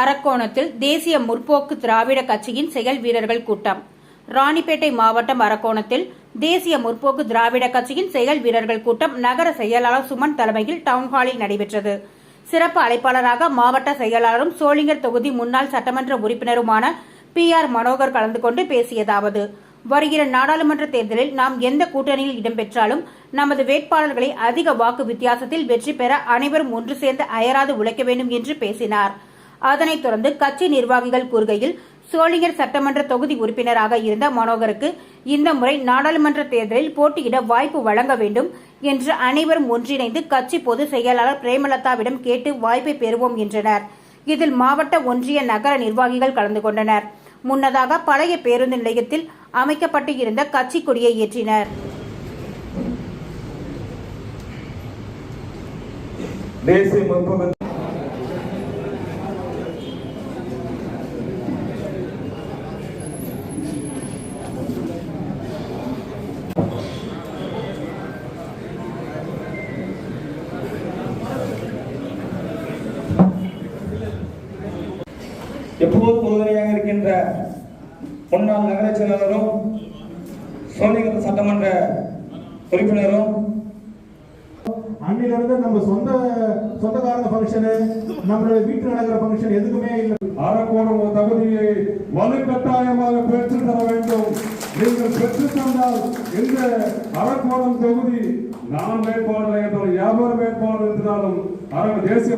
அரக்கோணத்தில் தேசிய முற்போக்கு திராவிட கட்சியின் செயல் வீரர்கள் கூட்டம். ராணிப்பேட்டை மாவட்டம் அரக்கோணத்தில் தேசிய முற்போக்கு திராவிட கட்சியின் செயல் வீரர்கள் கூட்டம் நகர செயலாளர் சுமன் தலைமையில் டவுன்ஹாலில் நடைபெற்றது. சிறப்பு அழைப்பாளராக மாவட்ட செயலாளரும் சோளிங்கர் தொகுதி முன்னாள் சட்டமன்ற உறுப்பினருமான பி ஆர் மனோகர் கலந்து கொண்டு பேசியதாவது. வருகிற நாடாளுமன்ற தேர்தலில் நாம் எந்த கூட்டணியில் இடம்பெற்றாலும் நமது வேட்பாளர்களை அதிக வாக்கு வித்தியாசத்தில் வெற்றி பெற அனைவரும் ஒன்று சேர்ந்து அயராது உழைக்க வேண்டும் என்று பேசினார். அதனைத் தொடர்ந்து கட்சி நிர்வாகிகள் கூறுகையில் சோளிங்கர் சட்டமன்ற தொகுதி உறுப்பினராக இருந்த மனோகருக்கு இந்த முறை நாடாளுமன்ற தேர்தலில் போட்டியிட வாய்ப்பு வழங்க வேண்டும் என்று அனைவரும் ஒன்றிணைந்து கட்சி பொதுச் செயலாளர் பிரேமலதாவிடம் கேட்டு வாய்ப்பை பெறுவோம் என்றனர். இதில் மாவட்ட ஒன்றிய நகர நிர்வாகிகள் கலந்து கொண்டனர். முன்னதாக பழைய பேருந்து நிலையத்தில் அமைக்கப்பட்டு இருந்த கட்சி கொடியை ஏற்றினர். தேசிய முற்போக்கு எப்போதும் உறுதுணையாக இருக்கின்ற முன்னாள் நகர செயலாளரும் சோழிங்கர் சட்டமன்ற உறுப்பினரும் அன்னிலிருந்து நம்ம சொந்த சொந்தக்காரங்க ஃபங்க்ஷனு நம்மளோட வீட்டில் நடக்கிற ஃபங்க்ஷன் எதுக்குமே இல்லை. அறக்கோணம் தகுதியை வலுக்கட்டாயமாக பெற்று தர வேண்டும். நீங்கள் பெற்று தந்தால் இந்த அறக்கோணம் தொகுதி நான் வேட்பாளர் என்ற யாவர் வேட்பாளர் இருந்தாலும் அரங்க தேசிய